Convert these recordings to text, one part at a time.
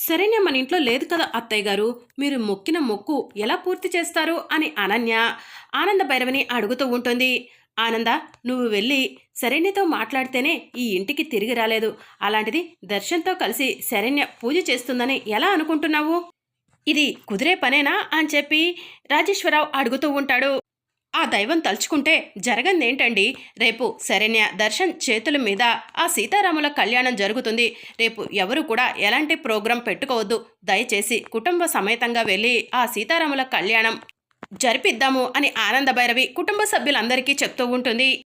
శరణ్య మన ఇంట్లో లేదు కదా అత్తయ్య గారు? మీరు మొక్కిన మొక్కు ఎలా పూర్తి చేస్తారు? అని అనన్య ఆనంద భైరవని అడుగుతూ ఉంటుంది. ఆనంద నువ్వు వెళ్ళి శరణ్యతో మాట్లాడితేనే ఈ ఇంటికి తిరిగి రాలేదు. అలాంటిది దర్శన్తో కలిసి శరణ్య పూజ చేస్తుందని ఎలా అనుకుంటున్నావు? ఇది కుదిరే పనేనా? అని చెప్పి రాజేశ్వరరావు అడుగుతూ ఉంటాడు. ఆ దైవం తలుచుకుంటే జరగందేంటండి? రేపు శరణ్య దర్శన్ చేతుల మీద ఆ సీతారాముల కళ్యాణం జరుగుతుంది. రేపు ఎవరు కూడా ఎలాంటి ప్రోగ్రాం పెట్టుకోవద్దు. దయచేసి కుటుంబ సమేతంగా వెళ్ళి ఆ సీతారాముల కళ్యాణం జరిపిద్దాము అని ఆనంద భైరవి కుటుంబ సభ్యులందరికీ చెప్తూ ఉంటుంది.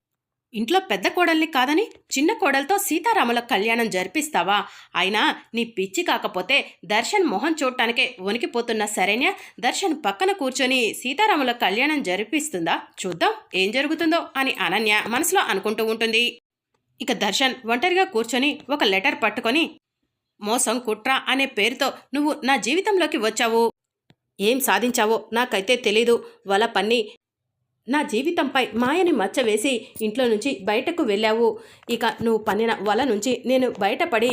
ఇంట్లో పెద్ద కోడల్ని కాదని చిన్న కోడలతో సీతారాముల కళ్యాణం జరిపిస్తావా? అయినా నీ పిచ్చి కాకపోతే దర్శన్ మొహం చూడటానికే వణికిపోతున్న శరణ్య దర్శన్ పక్కన కూర్చొని సీతారాముల కళ్యాణం జరిపిస్తుందా? చూద్దాం ఏం జరుగుతుందో అని అనన్య మనసులో అనుకుంటూ ఉంటుంది. ఇక దర్శన్ ఒంటరిగా కూర్చొని ఒక లెటర్ పట్టుకొని మోసం కుట్ర అనే పేరుతో నువ్వు నా జీవితంలోకి వచ్చావు. ఏం సాధించావో నాకైతే తెలీదు. వల పన్ని నా జీవితంపై మాయని మచ్చ వేసి ఇంట్లో నుంచి బయటకు వెళ్ళావు. ఇక నువ్వు పన్నిన వల నుంచి నేను బయటపడి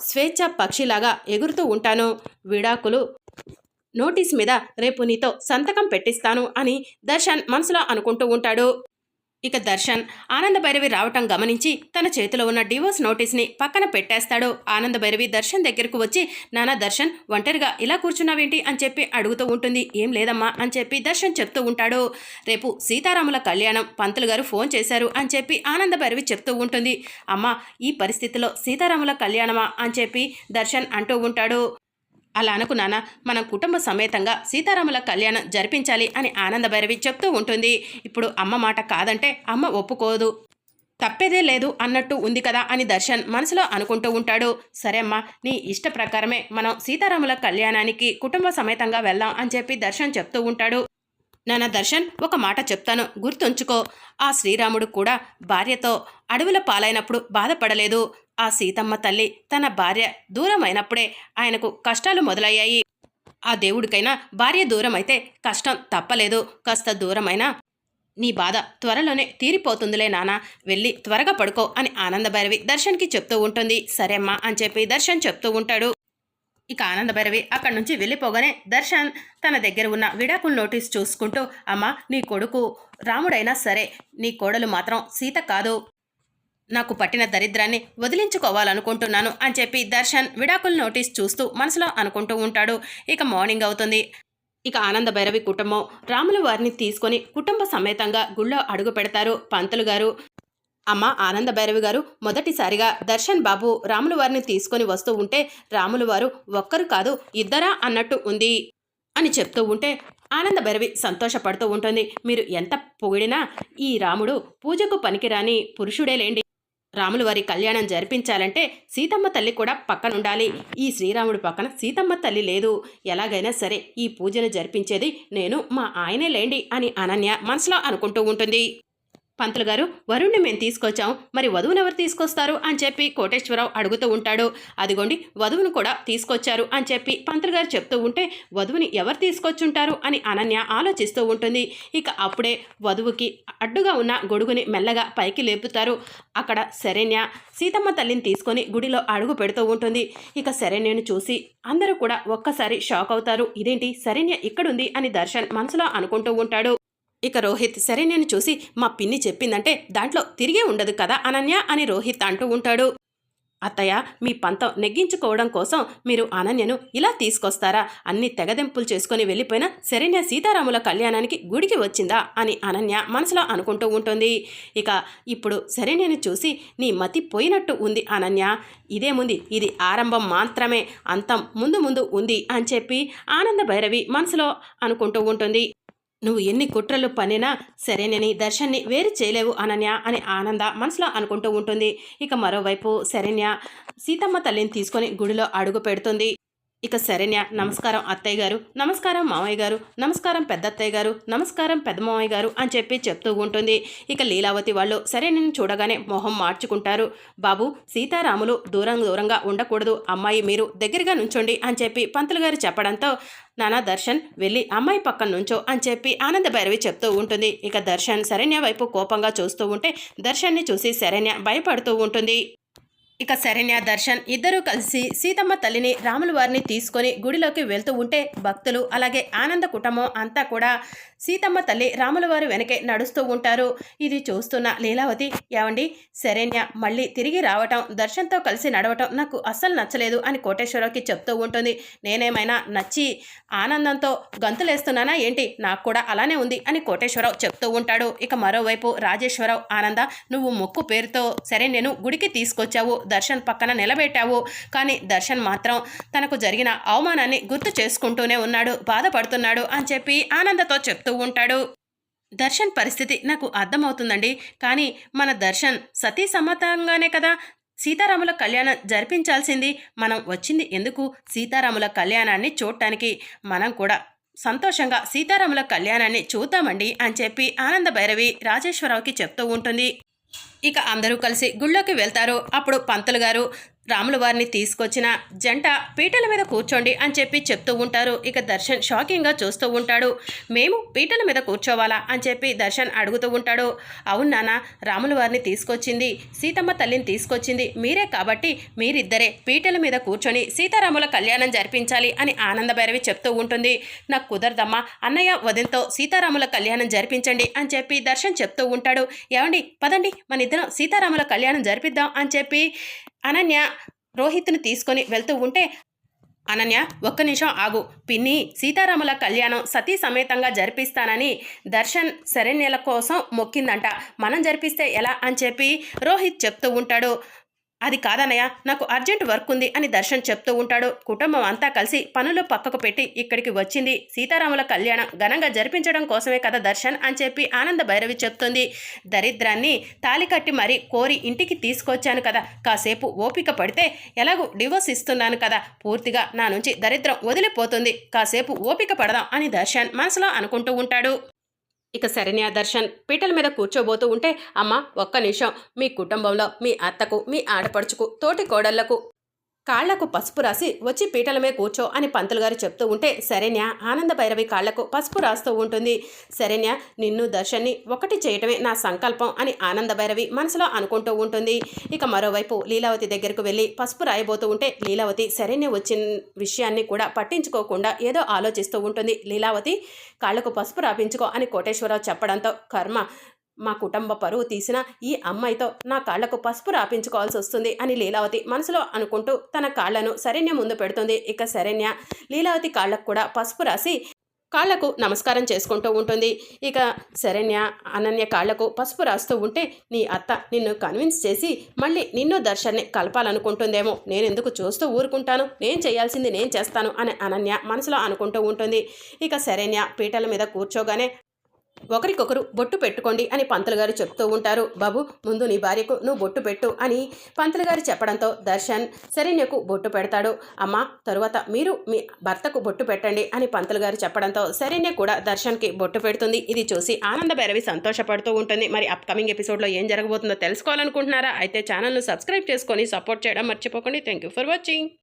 స్వేచ్ఛ పక్షిలాగా ఎగురుతూ ఉంటాను. విడాకులు నోటీస్ మీద రేపు నీతో సంతకం పెట్టిస్తాను అని దర్శన్ మనసులో అనుకుంటూ ఉంటాడు. ఇక దర్శన్ ఆనంద భైరవి రావటం గమనించి తన చేతిలో ఉన్న డివోర్స్ నోటీస్ని పక్కన పెట్టేస్తాడు. ఆనంద భైరవి దర్శన్ దగ్గరకు వచ్చి నానా దర్శన్ ఒంటరిగా ఇలా కూర్చున్నావేంటి? అని చెప్పి అడుగుతూ ఉంటుంది. ఏం లేదమ్మా అని చెప్పి దర్శన్ చెప్తూ ఉంటాడు. రేపు సీతారాముల కళ్యాణం పంతులు గారు ఫోన్ చేశారు అని చెప్పి ఆనంద భైరవి చెప్తూ ఉంటుంది. అమ్మా ఈ పరిస్థితిలో సీతారాముల కళ్యాణమా? అని చెప్పి దర్శన్ అంటూ ఉంటాడు. అలా అనుకున్నానా మనం కుటుంబ సమేతంగా సీతారాముల కళ్యాణం జరిపించాలి అని ఆనందభైరవి చెప్తూ ఉంటుంది. ఇప్పుడు అమ్మ మాట కాదంటే అమ్మ ఒప్పుకోదు. తప్పేదే లేదు అన్నట్టు ఉంది కదా అని దర్శన్ మనసులో అనుకుంటూ ఉంటాడు. సరే అమ్మా నీ ఇష్ట ప్రకారమే మనం సీతారాముల కళ్యాణానికి కుటుంబ సమేతంగా వెళ్దాం అని చెప్పి దర్శన్ చెప్తూ ఉంటాడు. నాన్న దర్శన్ ఒక మాట చెప్తాను. గుర్తుంచుకో. ఆ శ్రీరాముడు కూడా భార్యతో అడవుల పాలైనప్పుడు బాధపడలేదు. ఆ సీతమ్మ తల్లి తన భార్య దూరమైనప్పుడే ఆయనకు కష్టాలు మొదలయ్యాయి. ఆ దేవుడికైనా భార్య దూరం అయితే కష్టం తప్పలేదు. కాస్త దూరమైనా నీ బాధ త్వరలోనే తీరిపోతుందిలే నానా. వెళ్ళి త్వరగా పడుకో అని ఆనందభైరవి దర్శన్కి చెప్తూ ఉంటుంది. సరే అమ్మా అని చెప్పి దర్శన్ చెప్తూ ఉంటాడు. ఇక ఆనందభైరవి అక్కడి నుంచి వెళ్ళిపోగానే దర్శన్ తన దగ్గర ఉన్న విడాకుల నోటీస్ చూసుకుంటూ అమ్మా నీ కొడుకు రాముడైనా సరే నీ కోడలు మాత్రం సీత కాదు. నాకు పట్టిన దరిద్రాన్ని వదిలించుకోవాలనుకుంటున్నాను అని చెప్పి దర్శన్ విడాకుల నోటీస్ చూస్తూ మనసులో అనుకుంటూ ఉంటాడు. ఇక మార్నింగ్ అవుతుంది. ఇక ఆనంద భైరవి కుటుంబం రాముల వారిని తీసుకొని కుటుంబ సమేతంగా గుళ్ళో అడుగు పెడతారు పంతులు గారు. అమ్మ ఆనంద భైరవి గారు మొదటిసారిగా దర్శన్ బాబు రాములు వారిని తీసుకొని వస్తూ ఉంటే రాములు వారు ఒక్కరు కాదు ఇద్దరా అన్నట్టు ఉంది అని చెప్తూ ఉంటే ఆనంద భైరవి సంతోషపడుతూ ఉంటుంది. మీరు ఎంత పొగిడినా ఈ రాముడు పూజకు పనికిరాని పురుషుడేలేండి రాముల వారి కళ్యాణం జరిపించాలంటే సీతమ్మ తల్లి కూడా పక్కనుండాలి. ఈ శ్రీరాముడు పక్కన సీతమ్మ తల్లి లేదు. ఎలాగైనా సరే ఈ పూజను జరిపించేది నేను మా ఆయనే లేండి అని అనన్య మనసులో అనుకుంటూ ఉంటుంది. పంతులు గారు వరుణ్ణి మేము తీసుకొచ్చాం. మరి వధువుని ఎవరు తీసుకొస్తారు? అని చెప్పి కోటేశ్వరరావు అడుగుతూ ఉంటాడు. అదిగోండి వధువును కూడా తీసుకొచ్చారు. అని చెప్పి పంతులు గారు చెప్తూ ఉంటే వధువుని ఎవరు తీసుకొచ్చుంటారు? అని అనన్య ఆలోచిస్తూ ఉంటుంది. ఇక అప్పుడే వధువుకి అడ్డుగా ఉన్న గొడుగుని మెల్లగా పైకి లేపుతారు. అక్కడ శరణ్య సీతమ్మ తల్లిని తీసుకొని గుడిలో అడుగు పెడుతూ ఉంటుంది. ఇక శరణ్యను చూసి అందరూ కూడా ఒక్కసారి షాక్ అవుతారు. ఇదేంటి? శరణ్య ఇక్కడుంది అని దర్శన్ మనసులో అనుకుంటూ ఉంటాడు. ఇక రోహిత్ సరే నేను చూసి మా పిన్ని చెప్పిందంటే దాంట్లో తిరిగే ఉండదు కదా అనన్య అని రోహిత్ అంటూ ఉంటాడు. అత్తయ్య మీ పంతం నెగ్గించుకోవడం కోసం మీరు అనన్యను ఇలా తీసుకొస్తారా? అన్ని తెగదెంపులు చేసుకొని వెళ్ళిపోయిన శరణ్య సీతారాముల కళ్యాణానికి గుడికి వచ్చిందా? అని అనన్య మనసులో అనుకుంటూ ఉంటుంది. ఇక ఇప్పుడు శరణ్యను చూసి నీ మతి పోయినట్టు ఉంది అనన్య. ఇదేముంది ఇది ఆరంభం మాత్రమే అంతం ముందు ముందు ఉంది అని చెప్పి ఆనంద భైరవి మనసులో అనుకుంటూ ఉంటుంది. నువ్వు ఎన్ని కుట్రలు పనినా సరేనని దర్శన్ని వేరు చేయలేవు అనన్య అని ఆనంద మనసులో అనుకుంటూ ఉంటుంది. ఇక మరోవైపు శరణ్య సీతమ్మ తల్లిని తీసుకొని గుడిలో అడుగు పెడుతుంది. ఇక శరణ్య నమస్కారం అత్తయ్య గారు నమస్కారం మామయ్య గారు నమస్కారం పెద్దత్తయ్య గారు నమస్కారం పెద్ద మామయ్య గారు అని చెప్పి చెప్తూ ఉంటుంది. ఇక లీలావతి వాళ్ళు శరణ్యని చూడగానే మొహం మార్చుకుంటారు. బాబు సీతారాములు దూరం దూరంగా ఉండకూడదు. అమ్మాయి మీరు దగ్గరగా నుంచోండి అని చెప్పి పంతులు గారు చెప్పడంతో నానా దర్శన్ వెళ్ళి అమ్మాయి పక్కన నుంచో అని చెప్పి ఆనంద భైరవి చెప్తూ ఉంటుంది. ఇక దర్శన్ శరణ్య వైపు కోపంగా చూస్తూ ఉంటే దర్శన్ని చూసి శరణ్య భయపడుతూ ఉంటుంది. ఇక శరణ్య దర్శన్ ఇద్దరూ కలిసి సీతమ్మ తల్లిని రాముల వారిని తీసుకొని గుడిలోకి వెళ్తూ ఉంటే భక్తులు అలాగే ఆనంద కుటుంబం అంతా కూడా సీతమ్మ తల్లి రాముల వారి వెనకే నడుస్తూ ఉంటారు. ఇది చూస్తున్న లీలావతి ఏమండి శరణ్య మళ్ళీ తిరిగి రావటం దర్శన్తో కలిసి నడవటం నాకు అస్సలు నచ్చలేదు అని కోటేశ్వరరావుకి చెప్తూ ఉంటుంది. నేనేమైనా నచ్చి ఆనందంతో గంతులేస్తున్నానా ఏంటి? నాకు కూడా అలానే ఉంది అని కోటేశ్వరరావు చెప్తూ ఉంటాడు. ఇక మరోవైపు రాజేశ్వరరావు ఆనంద నువ్వు మొక్కు పేరుతో సరే నేను గుడికి తీసుకొచ్చావు. దర్శన్ పక్కన నిలబెట్టావు. కానీ దర్శన్ మాత్రం తనకు జరిగిన అవమానాన్ని గుర్తు చేసుకుంటూనే ఉన్నాడు. బాధపడుతున్నాడు అని చెప్పి ఆనందతో చెప్తూ ఉంటాడు. దర్శన్ పరిస్థితి నాకు అర్థమవుతుందండి. కానీ మన దర్శన్ సతీ సమ్మతంగానే కదా. సీతారాముల కళ్యాణం జరిపించాల్సింది. మనం వచ్చింది ఎందుకు? సీతారాముల కళ్యాణాన్ని చూడటానికి మనం కూడా సంతోషంగా సీతారాముల కళ్యాణాన్ని చూద్దామండి అని చెప్పి ఆనంద భైరవి రాజేశ్వరరావుకి చెప్తూ ఉంటుంది. ఇక అందరూ కలిసి గుళ్ళోకి వెళ్తారు. అప్పుడు పంతులు గారు రాముల వారిని తీసుకొచ్చిన జంట పీటల మీద కూర్చోండి అని చెప్పి చెప్తూ ఉంటారు. ఇక దర్శన్ షాకింగ్గా చూస్తూ ఉంటాడు. మేము పీటల మీద కూర్చోవాలా అని చెప్పి దర్శన్ అడుగుతూ ఉంటాడు. అవును నాన్న రాముల వారిని తీసుకొచ్చింది సీతమ్మ తల్లిని తీసుకొచ్చింది మీరే కాబట్టి మీరిద్దరే పీటల మీద కూర్చొని సీతారాముల కళ్యాణం జరిపించాలి అని ఆనందభైరవి చెప్తూ ఉంటుంది. నాకు కుదరదమ్మా అన్నయ్య వదినతో సీతారాముల కళ్యాణం జరిపించండి అని చెప్పి దర్శన్ చెప్తూ ఉంటాడు. ఏమండి పదండి మన ఇద్దరం సీతారాముల కళ్యాణం జరిపిద్దాం అని చెప్పి అనన్య రోహిత్ని తీసుకొని వెళ్తూ ఉంటే అనన్య ఒక్క నిమిషం ఆగు. పిన్ని సీతారాముల కళ్యాణం సతీ సమేతంగా జరిపిస్తానని దర్శన్ శరణ్యల కోసం మొక్కిందంట. మనం జరిపిస్తే ఎలా అని చెప్పి రోహిత్ చెప్తూ ఉంటాడు. అది కాదన్నయ్య నాకు అర్జెంట్ వర్క్ ఉంది అని దర్శన్ చెప్తూ ఉంటాడు. కుటుంబం అంతా కలిసి పనులు పక్కకు పెట్టి ఇక్కడికి వచ్చింది. సీతారాముల కళ్యాణం ఘనంగా జరిపించడం కోసమే కదా దర్శన్ అని చెప్పి ఆనంద భైరవి చెప్తుంది. దరిద్రాన్ని తాలి కట్టి మరీ కోరి ఇంటికి తీసుకొచ్చాను కదా. కాసేపు ఓపిక పడితే ఎలాగూ డివోర్స్ ఇస్తున్నాను కదా. పూర్తిగా నా నుంచి దరిద్రం వదిలిపోతుంది. కాసేపు ఓపిక పడదాం అని దర్శన్ మనసులో అనుకుంటూ ఉంటాడు. ఇక శరణ్య దర్శన్ పీటల మీద కూర్చోబోతూ ఉంటే అమ్మ ఒక్క నిమిషం. మీ కుటుంబంలో మీ అత్తకు మీ ఆడపడుచుకు తోటి కోడళ్ళకు కాళ్ళకు పసుపు రాసి వచ్చి పీటలమే మీద కూర్చో అని పంతులు గారు చెప్తూ ఉంటే శరణ్య ఆనంద భైరవి కాళ్ళకు పసుపు రాస్తూ ఉంటుంది. శరణ్య నిన్ను దర్శన్ని ఒకటి చేయటమే నా సంకల్పం అని ఆనంద భైరవి మనసులో అనుకుంటూ ఉంటుంది. ఇక మరోవైపు లీలావతి దగ్గరకు వెళ్ళి పసుపు రాయబోతూ ఉంటే లీలావతి శరణ్య వచ్చిన విషయాన్ని కూడా పట్టించుకోకుండా ఏదో ఆలోచిస్తూ ఉంటుంది. లీలావతి కాళ్ళకు పసుపు రాపించుకో అని కోటేశ్వరరావు చెప్పడంతో కర్మ మా కుటుంబ పరువు తీసిన ఈ అమ్మాయితో నా కాళ్ళకు పసుపు రాపించుకోవాల్సి వస్తుంది అని లీలావతి మనసులో అనుకుంటూ తన కాళ్ళను శరణ్య ముందు పెడుతుంది. ఇక శరణ్య లీలావతి కాళ్ళకు కూడా పసుపు రాసి కాళ్ళకు నమస్కారం చేసుకుంటూ ఉంటుంది. ఇక శరణ్య అనన్య కాళ్ళకు పసుపు రాస్తూ ఉంటే నీ అత్త నిన్ను కన్విన్స్ చేసి మళ్ళీ నిన్ను దర్శన్ని కలపాలనుకుంటుందేమో. నేను ఎందుకు చూస్తూ ఊరుకుంటాను? నేను చేయాల్సింది నేను చేస్తాను అని అనన్య మనసులో అనుకుంటూ ఉంటుంది. ఇక శరణ్య పీటల మీద కూర్చోగానే ఒకరికొకరు బొట్టు పెట్టుకోండి అని పంతులు గారు చెప్తూ ఉంటారు. బాబు ముందు నీ భార్యకు నువ్వు బొట్టు పెట్టు అని పంతులు గారు చెప్పడంతో దర్శన్ శరణ్యకు బొట్టు పెడతాడు. అమ్మ తరువాత మీరు మీ భర్తకు బొట్టు పెట్టండి అని పంతులు గారు చెప్పడంతో శరణ్య కూడా దర్శన్కి బొట్టు పెడుతుంది. ఇది చూసి ఆనంద భైరవి సంతోషపడుతూ ఉంటుంది. మరి అప్కమింగ్ ఎపిసోడ్లో ఏం జరగబోతుందో తెలుసుకోవాలనుకుంటున్నారా? అయితే ఛానల్ను సబ్స్క్రైబ్ చేసుకొని సపోర్ట్ చేయడం మర్చిపోకండి. Thank you for watching